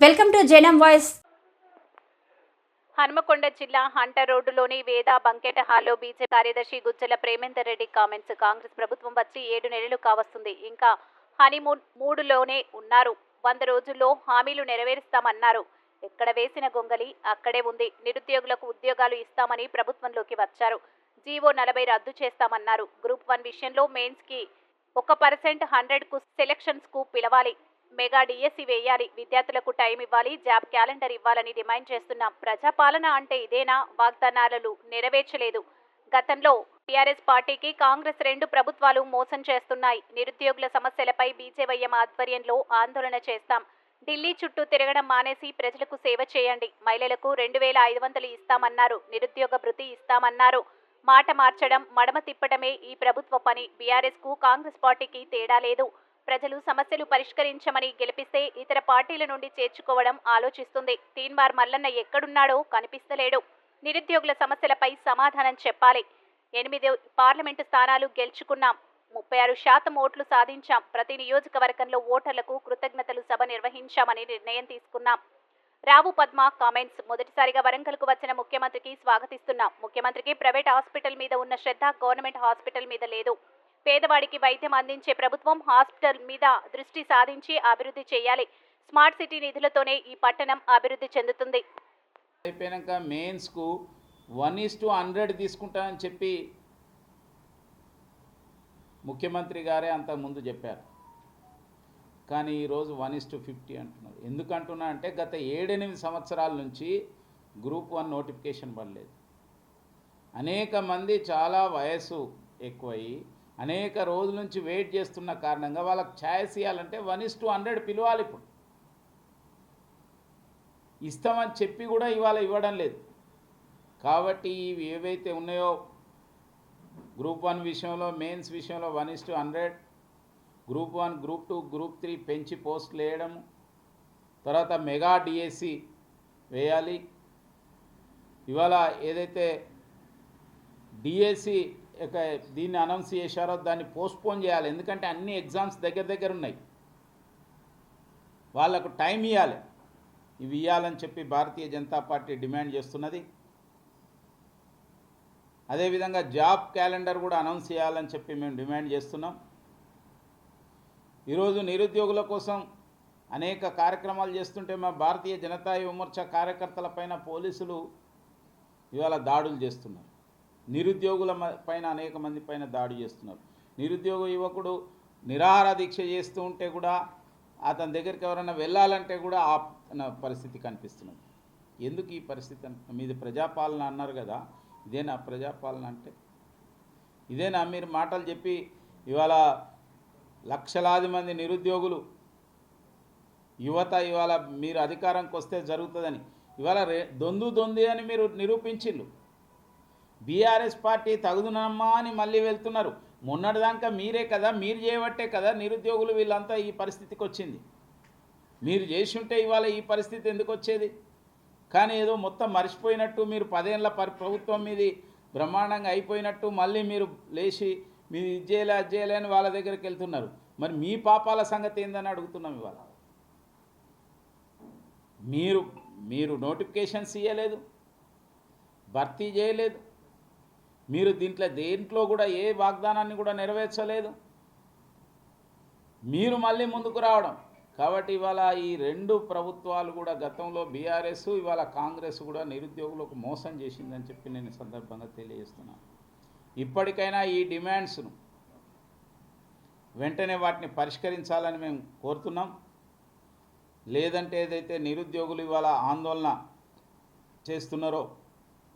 Welcome to Janam voice. Hanumakonda జిల్లా hunter రోడ్డులోని Veda banquet హాల్లో బీజేపీ కార్యదర్శి గుజ్జల ప్రేమేందర్ రెడ్డి కామెంట్స్. కాంగ్రెస్ ప్రభుత్వం వచ్చి ఏడు నెలలు కావస్తుంది. ఇంకా హనీమూన్ మూడులోనే ఉన్నారు. వంద రోజుల్లో హామీలు నెరవేరుస్తామన్నారు. ఎక్కడ వేసిన గొంగలి అక్కడే ఉంది. నిరుద్యోగులకు ఉద్యోగాలు ఇస్తామని ప్రభుత్వంలోకి వచ్చారు. జీవో నలభై రద్దు చేస్తామన్నారు. గ్రూప్ వన్ విషయంలో మెయిన్స్కి ఒక పర్సెంట్ హండ్రెడ్కు పిలవాలి. మెగా డిఎస్సి వేయాలి. విద్యార్థులకు టైం ఇవ్వాలి. జాబ్ క్యాలెండర్ ఇవ్వాలని డిమాండ్ చేస్తున్నాం. ప్రజాపాలన అంటే ఇదేనా? వాగ్దానాలను నెరవేర్చలేదు. గతంలో టీఆర్ఎస్ పార్టీకి కాంగ్రెస్ రెండు ప్రభుత్వాలు మోసం చేస్తున్నాయి. నిరుద్యోగుల సమస్యలపై బీజేవైఎం ఆధ్వర్యంలో ఆందోళన చేస్తాం. ఢిల్లీ చుట్టూ తిరగడం మానేసి ప్రజలకు సేవ చేయండి. మహిళలకు రెండు వేల ఐదు వందలు ఇస్తామన్నారు. నిరుద్యోగ భృతి ఇస్తామన్నారు. మాట మార్చడం మడమ తిప్పటమే ఈ ప్రభుత్వ పని. బీఆర్ఎస్కు కాంగ్రెస్ పార్టీకి తేడా లేదు. ప్రజలు సమస్యలు పరిష్కరించమని గెలిపిస్తే ఇతర పార్టీల నుండి చేర్చుకోవడం ఆలోచిస్తుంది. తీన్మార్ మల్లన్న ఎక్కడున్నాడో కనిపిస్తలేడు. నిరుద్యోగుల సమస్యలపై సమాధానం చెప్పాలి. ఎనిమిది పార్లమెంటు స్థానాలు గెలుచుకున్నాం. ముప్పై ఆరు శాతం ఓట్లు సాధించాం. ప్రతి నియోజకవర్గంలో ఓటర్లకు కృతజ్ఞతలు సభ నిర్వహించామని నిర్ణయం తీసుకున్నాం. రావు పద్మ కామెంట్స్. మొదటిసారిగా వరంగల్కు వచ్చిన ముఖ్యమంత్రికి స్వాగతిస్తున్నాం. ముఖ్యమంత్రికి ప్రైవేట్ హాస్పిటల్ మీద ఉన్న శ్రద్ధ గవర్నమెంట్ హాస్పిటల్ మీద లేదు. పేదవాడికి వైద్యం అందించే ప్రభుత్వం హాస్పిటల్ మీద దృష్టి సాధించి అభివృద్ధి చేయాలి. స్మార్ట్ సిటీ నిధులతోనే ఈ పట్టణం అభివృద్ధి చెందుతుంది. అయిపోయాక మెయిన్స్కు వన్ ఈస్ టు హండ్రెడ్ తీసుకుంటానని చెప్పి ముఖ్యమంత్రి గారే అంతకుముందు చెప్పారు. కానీ ఈరోజు వన్ ఇస్ టు ఫిఫ్టీ అంటున్నారు. ఎందుకంటున్నా అంటే గత ఏడెనిమిది సంవత్సరాల నుంచి గ్రూప్ వన్ నోటిఫికేషన్ పడలేదు. అనేక మంది చాలా వయసు ఎక్కువయ్యి అనేక రోజుల నుంచి వెయిట్ చేస్తున్న కారణంగా వాళ్ళకి ఛాయిస్ ఇవ్వాలంటే వన్ ఇస్ టు హండ్రెడ్ పిలవాలి ఇప్పుడు. ఇస్తామని చెప్పి కూడా ఇవాళ ఇవ్వడం లేదు. కాబట్టి ఇవి ఏవైతే ఉన్నాయో గ్రూప్ వన్ విషయంలో మెయిన్స్ విషయంలో one is to hundred. Group one group two group three పెంచి పోస్టులు వేయడము తర్వాత మెగా డిఎస్సి వేయాలి. ఇవాళ ఏదైతే డిఎస్సి దీన్ని అనౌన్స్ చేశారో దాన్ని పోస్ట్పోన్ చేయాలి. ఎందుకంటే అన్ని ఎగ్జామ్స్ దగ్గర దగ్గర ఉన్నాయి. వాళ్ళకు టైం ఇవ్వాలి ఇవి ఇవ్వాలని చెప్పి భారతీయ జనతా పార్టీ డిమాండ్ చేస్తున్నది. అదేవిధంగా జాబ్ క్యాలెండర్ కూడా అనౌన్స్ చేయాలని చెప్పి మేము డిమాండ్ చేస్తున్నాం. ఈరోజు నిరుద్యోగుల కోసం అనేక కార్యక్రమాలు చేస్తుంటే మా భారతీయ జనతా యువమోర్చా కార్యకర్తల పైన పోలీసులు ఇవాళ దాడులు చేస్తున్నారు. నిరుద్యోగుల మ- పైన అనేక మంది పైన దాడి చేస్తున్నారు. నిరుద్యోగ యువకుడు నిరాహార దీక్ష చేస్తూ ఉంటే కూడా అతని దగ్గరికి ఎవరైనా వెళ్ళాలంటే కూడా ఆ పరిస్థితి కనిపిస్తున్నది. ఎందుకు ఈ పరిస్థితి మీది ప్రజాపాలన అన్నారు కదా ఇదేనా ప్రజాపాలన అంటే? ఇదేనా మీరు మాటలు చెప్పి ఇవాళ లక్షలాది మంది నిరుద్యోగులు యువత ఇవాళ మీరు అధికారంకి వస్తే జరుగుతుందని ఇవాళ రే దొందు దొంది అని మీరు నిరూపించిళ్ళు బీఆర్ఎస్ పార్టీ తగుదునమ్మా అని మళ్ళీ వెళ్తున్నారు. మొన్నటిదాకా మీరే కదా మీరు చేయబట్టే కదా నిరుద్యోగులు వీళ్ళంతా ఈ పరిస్థితికి వచ్చింది. మీరు చేసి ఇవాళ ఈ పరిస్థితి ఎందుకు వచ్చేది? కానీ ఏదో మొత్తం మర్చిపోయినట్టు మీరు పదేళ్ళ పరి ప్రభుత్వం మీది బ్రహ్మాండంగా అయిపోయినట్టు మళ్ళీ మీరు లేచి మీరు ఇది చేయలే అది చేయలే అని వాళ్ళ దగ్గరికి వెళ్తున్నారు. మరి మీ పాపాల సంగతి ఏందని అడుగుతున్నాం ఇవాళ. మీరు మీరు నోటిఫికేషన్స్ ఇవ్వలేదు భర్తీ చేయలేదు. మీరు దీంట్లో దేంట్లో కూడా ఏ వాగ్దానాన్ని కూడా నెరవేర్చలేదు. మీరు మళ్ళీ ముందుకు రావడం. కాబట్టి ఇవాళ ఈ రెండు ప్రభుత్వాలు కూడా గతంలో బీఆర్ఎస్ ఇవాళ కాంగ్రెస్ కూడా నిరుద్యోగులకు మోసం చేసిందని చెప్పి నేను సందర్భంగా తెలియజేస్తున్నాను ఇప్పటికైనా ఈ డిమాండ్స్ను వెంటనే వాటిని పరిష్కరించాలని మేము కోరుతున్నాం. లేదంటే ఏదైతే నిరుద్యోగులు ఇవాళ ఆందోళన చేస్తున్నారో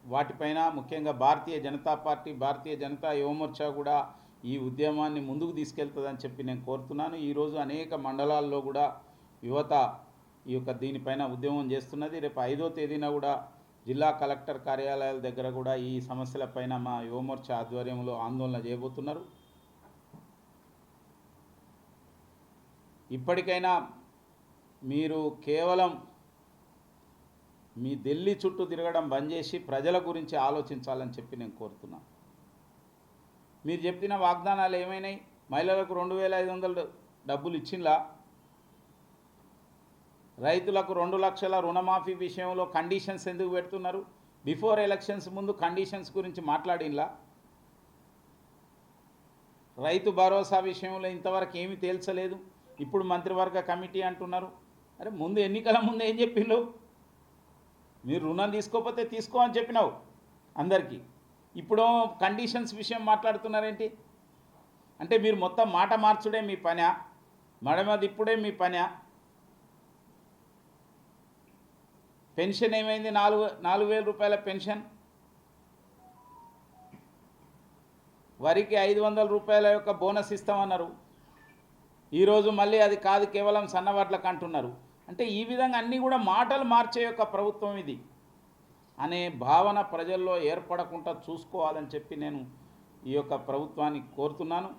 వాటిపైన ముఖ్యంగా భారతీయ జనతా పార్టీ భారతీయ జనతా యువమోర్చా కూడా ఈ ఉద్యమాన్ని ముందుకు తీసుకెళ్తుందని చెప్పి నేను కోరుతున్నాను. ఈరోజు అనేక మండలాల్లో కూడా యువత ఈ యొక్క దీనిపైన ఉద్యమం చేస్తున్నది. రేపు ఐదో తేదీన కూడా జిల్లా కలెక్టర్ కార్యాలయాల దగ్గర కూడా ఈ సమస్యలపైన మా యువమోర్చా ఆధ్వర్యంలో ఆందోళన చేయబోతున్నారు. ఇప్పటికైనా మీరు కేవలం మీ ఢిల్లీ చుట్టూ తిరగడం బంద్ చేసి ప్రజల గురించి ఆలోచించాలని చెప్పి నేను కోరుతున్నాను మీరు చెప్పిన వాగ్దానాలు ఏమైనాయి? మహిళలకు రెండు వేల ఐదు వందలు డబ్బులు ఇచ్చిందా రైతులకు రెండు లక్షల రుణమాఫీ విషయంలో కండిషన్స్ ఎందుకు పెడుతున్నారు? బిఫోర్ ఎలక్షన్స్ ముందు కండిషన్స్ గురించి మాట్లాడినలా రైతు భరోసా విషయంలో ఇంతవరకు ఏమీ తేల్చలేదు. ఇప్పుడు మంత్రివర్గ కమిటీ అంటున్నారు. అరే ముందు ఎన్నికల ముందు ఏం చెప్పిండు మీరు రుణం తీసుకోకపోతే తీసుకో అని చెప్పినావు అందరికీ. ఇప్పుడు కండిషన్స్ విషయం మాట్లాడుతున్నారేంటి? అంటే మీరు మొత్తం మాట మార్చుడే మీ పనా? మడమది ఇప్పుడే మీ పనా? పెన్షన్ ఏమైంది? నాలుగు నాలుగు వేల రూపాయల పెన్షన్? వరికి ఐదు వందల రూపాయల యొక్క బోనస్ ఇస్తామన్నారు. ఈరోజు మళ్ళీ అది కాదు కేవలం సన్నవాట్లకు అంటున్నారు. అంటే ఈ విధంగా అన్నీ కూడా మాటలు మార్చే యొక్క ప్రభుత్వం ఇది. అనే భావన ప్రజల్లో ఏర్పడకుండా చూసుకోవాలని చెప్పి నేను ఈ యొక్క ప్రభుత్వాన్ని కోరుతున్నాను.